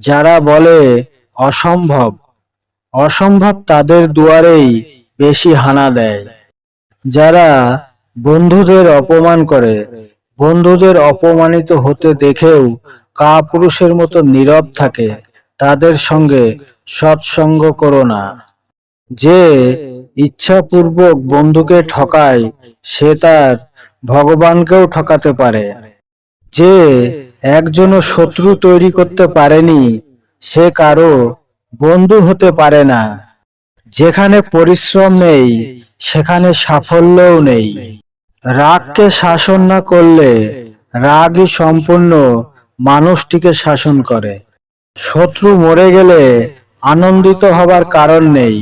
যারা বলে অসম্ভব অসম্ভব তাদের দুয়ারেই বেশি হানা দেয়। যারা বন্ধুদের অপমান করে, বন্ধুদের অপমানিত হতে দেখেও কাপুরুষের মতো নীরব থাকে, তাদের সঙ্গে সৎসঙ্গ করো না। যে ইচ্ছাপূর্বক বন্ধুকে ঠকায়, সে তার ভগবানকেও ঠকাতে পারে। যে একজনও শত্রু তৈরি করতে পারেনি, সে কারও বন্ধু হতে পারে না। যেখানে পরিশ্রম নেই, সেখানে সাফল্যও নেই। রাগকে শাসন না করলে রাগই সম্পূর্ণ মানুষটিকে শাসন করে। শত্রু মরে গেলে আনন্দিত হবার কারণ নেই।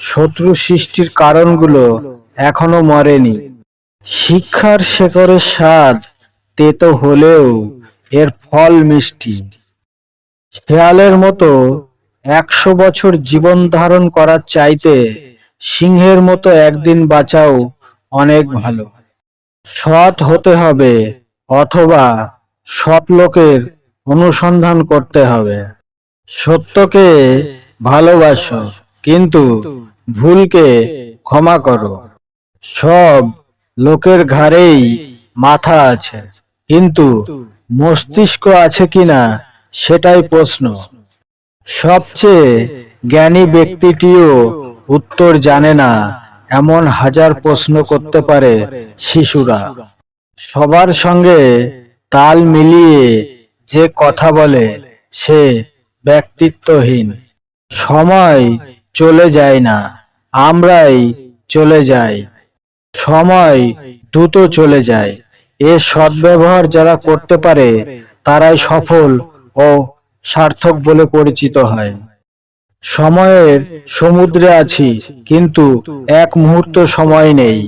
শত্রু সৃষ্টির কারণগুলো এখনও মরেনি। শিক্ষার শেকড়ের স্বাদ তেতো হলেও এর ফল মিষ্টি। শেয়ালের মতো একশো বছর জীবন ধারণ করার চাইতে সিংহের মতো একদিন বাঁচাও অনেক ভালো। সৎ হতে হবে অথবা সৎ লোকের অনুসন্ধান করতে হবে। সত্যকে ভালোবাসো, কিন্তু ভুলকে ক্ষমা করো। সব লোকের ঘাড়েই মাথা আছে, কিন্তু মস্তিষ্ক আছে কিনা, সেটাই প্রশ্ন। সবচেয়ে জ্ঞানী ব্যক্তিটিও উত্তর জানে না, এমন হাজার প্রশ্ন করতে পারে শিশুরা। সবার সঙ্গে তাল মিলিয়ে যে কথা বলে, সে ব্যক্তিত্বহীন। সময় চলে যায় না, আমরাই চলে যাই। সময় দ্রুত চলে যায়। এ সদ্ব্যবহার যারা করতে পারে, তারাই সফল ও সার্থক বলে পরিচিত হয়। সময়ের সমুদ্রে আছি, কিন্তু এক মুহূর্ত সময় নেই।